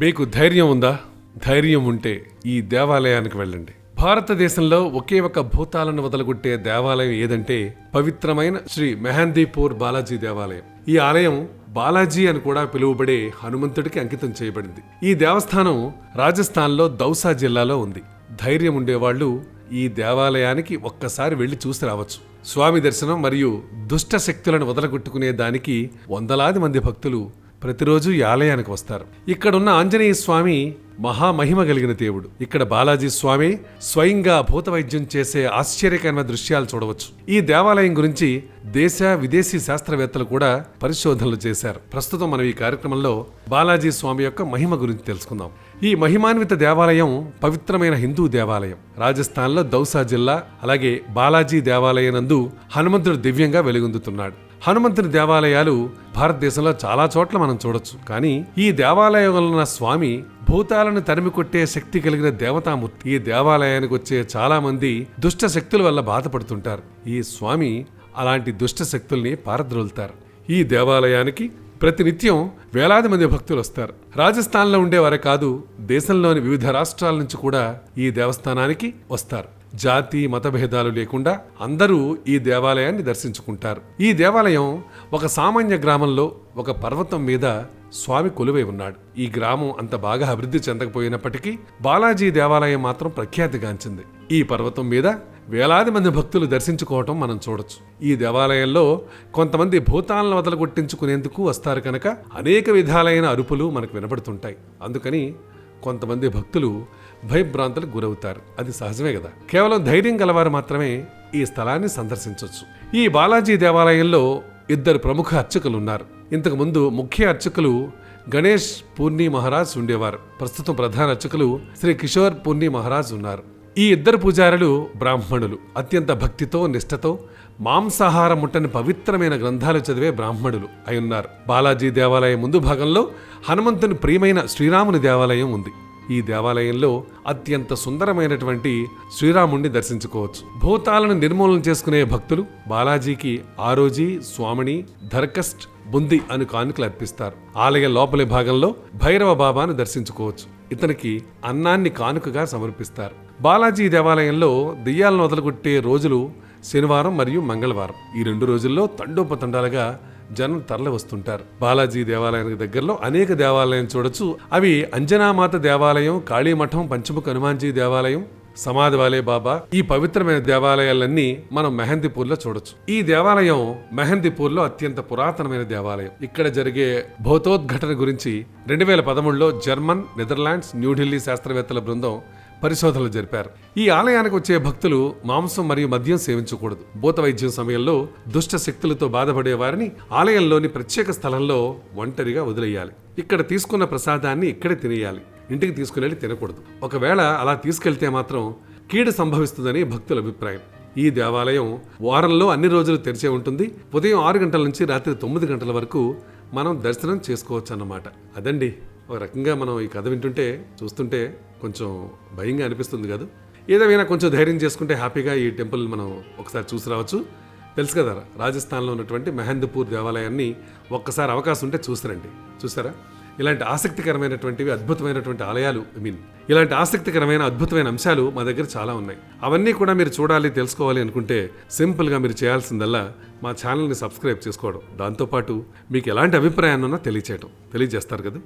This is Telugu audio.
మీకు ధైర్యం ఉందా? ధైర్యం ఉంటే ఈ దేవాలయానికి వెళ్ళండి. భారతదేశంలో ఒకే ఒక భూతాలను వదలగొట్టే దేవాలయం ఏదంటే పవిత్రమైన శ్రీ మెహందీపూర్ బాలాజీ దేవాలయం. ఈ ఆలయం బాలాజీ అని కూడా పిలువబడే హనుమంతుడికి అంకితం చేయబడింది. ఈ దేవస్థానం రాజస్థాన్లో దౌసా జిల్లాలో ఉంది. ధైర్యం ఉండేవాళ్ళు ఈ దేవాలయానికి ఒక్కసారి వెళ్ళి చూసి రావచ్చు. స్వామి దర్శనం మరియు దుష్ట శక్తులను వదలగొట్టుకునే దానికి వందలాది మంది భక్తులు ప్రతిరోజు ఈ ఆలయానికి వస్తారు. ఇక్కడున్న ఆంజనేయ స్వామి మహామహిమ కలిగిన దేవుడు. ఇక్కడ బాలాజీ స్వామి స్వయంగా భూత వైద్యం చేసే ఆశ్చర్యకరమైన దృశ్యాలు చూడవచ్చు. ఈ దేవాలయం గురించి దేశ విదేశీ శాస్త్రవేత్తలు కూడా పరిశోధనలు చేశారు. ప్రస్తుతం మనం ఈ కార్యక్రమంలో బాలాజీ స్వామి యొక్క మహిమ గురించి తెలుసుకుందాం. ఈ మహిమాన్విత దేవాలయం పవిత్రమైన హిందూ దేవాలయం. రాజస్థాన్లో దౌసా జిల్లా అలాగే బాలాజీ దేవాలయం నందు హనుమంతుడు దివ్యంగా వెలుగొందుతున్నాడు. హనుమంతుని దేవాలయాలు భారతదేశంలో చాలా చోట్ల మనం చూడొచ్చు. కానీ ఈ దేవాలయంలో ఉన్న స్వామి భూతాలను తరిమి కొట్టే శక్తి కలిగిన దేవతామూర్తి ఈ దేవాలయానికి వచ్చే చాలా మంది దుష్ట శక్తుల వల్ల బాధపడుతుంటారు. ఈ స్వామి అలాంటి దుష్ట శక్తుల్ని పారద్రోలుతారు. ఈ దేవాలయానికి ప్రతినిత్యం వేలాది మంది భక్తులు వస్తారు. రాజస్థాన్లో ఉండేవారే కాదు దేశంలోని వివిధ రాష్ట్రాల నుంచి కూడా ఈ దేవస్థానానికి వస్తారు. జాతి మత భేదాలు లేకుండా అందరూ ఈ దేవాలయాన్ని దర్శించుకుంటారు. ఈ దేవాలయం ఒక సామాన్య గ్రామంలో ఒక పర్వతం మీద స్వామి కొలువై ఉన్నాడు. ఈ గ్రామం అంత బాగా అభివృద్ధి చెందకపోయినప్పటికీ బాలాజీ దేవాలయం మాత్రం ప్రఖ్యాతిగాంచింది. ఈ పర్వతం మీద వేలాది మంది భక్తులు దర్శించుకోవటం మనం చూడొచ్చు. ఈ దేవాలయంలో కొంతమంది భూతాలను వదలగొట్టించుకునేందుకు వస్తారు కనుక అనేక విధాలైన అరుపులు మనకు వినపడుతుంటాయి. అందుకని కొంతమంది భక్తులు భయభ్రాంతులకు గురవుతారు. అది సహజమే కదా. కేవలం ధైర్యం గలవారు మాత్రమే ఈ స్థలాన్ని సందర్శించవచ్చు ఈ బాలాజీ దేవాలయంలో ఇద్దరు ప్రముఖ అర్చకులు ఉన్నారు ఇంతకు ముందు ముఖ్య అర్చకులు గణేష్ పూర్ణి మహారాజ్ ఉండేవారు. ప్రస్తుతం ప్రధాన అర్చకులు శ్రీ కిషోర్ పూర్ణి మహారాజ్ ఉన్నారు. ఈ ఇద్దరు పూజారులు బ్రాహ్మణులు. అత్యంత భక్తితో నిష్ఠతో మాంసాహారం ముట్టని పవిత్రమైన గ్రంథాలు చదివే బ్రాహ్మణులు అయి ఉన్నారు. బాలాజీ దేవాలయం ముందు భాగంలో హనుమంతుని ప్రియమైన శ్రీరాముని దేవాలయం ఉంది. ఈ దేవాలయంలో అత్యంత సుందరమైనటువంటి శ్రీరాముణ్ణి దర్శించుకోవచ్చు. భూతాలను నిర్మూలన చేసుకునే భక్తులు బాలాజీకి ఆరోజీ స్వామిని ధర్కస్ట్ బుంది అని కానుకలు అర్పిస్తారు. ఆలయ లోపలి భాగంలో భైరవ బాబాను దర్శించుకోవచ్చు. ఇతనికి అన్నాన్ని కానుకగా సమర్పిస్తారు. బాలాజీ దేవాలయంలో దెయ్యాలను వదలగొట్టే రోజులు శనివారం మరియు మంగళవారం. ఈ రెండు రోజుల్లో తండోపతండాలుగా జనం తరలి వస్తుంటారు. బాలాజీ దేవాలయానికి దగ్గరలో అనేక దేవాలయం చూడొచ్చు. అవి అంజనామాత దేవాలయం కాళీమఠం పంచముఖ హనుమాన్జీ దేవాలయం సమాధివాలే బాబా. ఈ పవిత్రమైన దేవాలయాలన్నీ మనం మెహందీపూర్లో చూడొచ్చు. ఈ దేవాలయం మెహందీపూర్లో అత్యంత పురాతనమైన దేవాలయం. ఇక్కడ జరిగే భౌతోద్ఘటన గురించి రెండు వేల పదమూడులో జర్మన్ నెదర్లాండ్స్ న్యూఢిల్లీ శాస్త్రవేత్తల బృందం పరిశోధనలు జరిపారు. ఈ ఆలయానికి వచ్చే భక్తులు మాంసం మరియు మద్యం సేవించకూడదు. భూత వైద్యం సమయంలో దుష్ట శక్తులతో బాధపడే వారిని ఆలయంలోని ప్రత్యేక స్థలంలో ఒంటరిగా వదిలేయాలి. ఇక్కడ తీసుకున్న ప్రసాదాన్ని ఇక్కడే తినేయాలి. ఇంటికి తీసుకుని తినకూడదు. ఒకవేళ అలా తీసుకెళ్తే మాత్రం కీడు సంభవిస్తుందని భక్తుల అభిప్రాయం. ఈ దేవాలయం వారంలో అన్ని రోజులు తెరిచే ఉంటుంది. ఉదయం ఆరు గంటల నుంచి రాత్రి తొమ్మిది గంటల వరకు మనం దర్శనం చేసుకోవచ్చు అన్నమాట అదండి. ఒక రకంగా మనం ఈ కథ వింటుంటే చూస్తుంటే కొంచెం భయంగా అనిపిస్తుంది కదా. ఏదేమైనా కొంచెం ధైర్యం చేసుకుంటే హ్యాపీగా ఈ టెంపుల్ మనం ఒకసారి చూసి రావచ్చు. తెలుసు కదా రాజస్థాన్లో ఉన్నటువంటి మెహందపూర్ దేవాలయాన్ని ఒక్కసారి అవకాశం ఉంటే చూసిరండి. చూసారా? ఇలాంటి ఆసక్తికరమైనటువంటివి అద్భుతమైనటువంటి ఆలయాలు ఐ మీన్ ఇలాంటి ఆసక్తికరమైన అద్భుతమైన అంశాలు మా దగ్గర చాలా ఉన్నాయి. అవన్నీ కూడా మీరు చూడాలి తెలుసుకోవాలి అనుకుంటే సింపుల్గా మీరు చేయాల్సిందల్లా మా ఛానల్ని సబ్స్క్రైబ్ చేసుకోవడం. దాంతోపాటు మీకు ఎలాంటి అభిప్రాయాన్ని తెలియచేయటం. తెలియజేస్తారు కదా.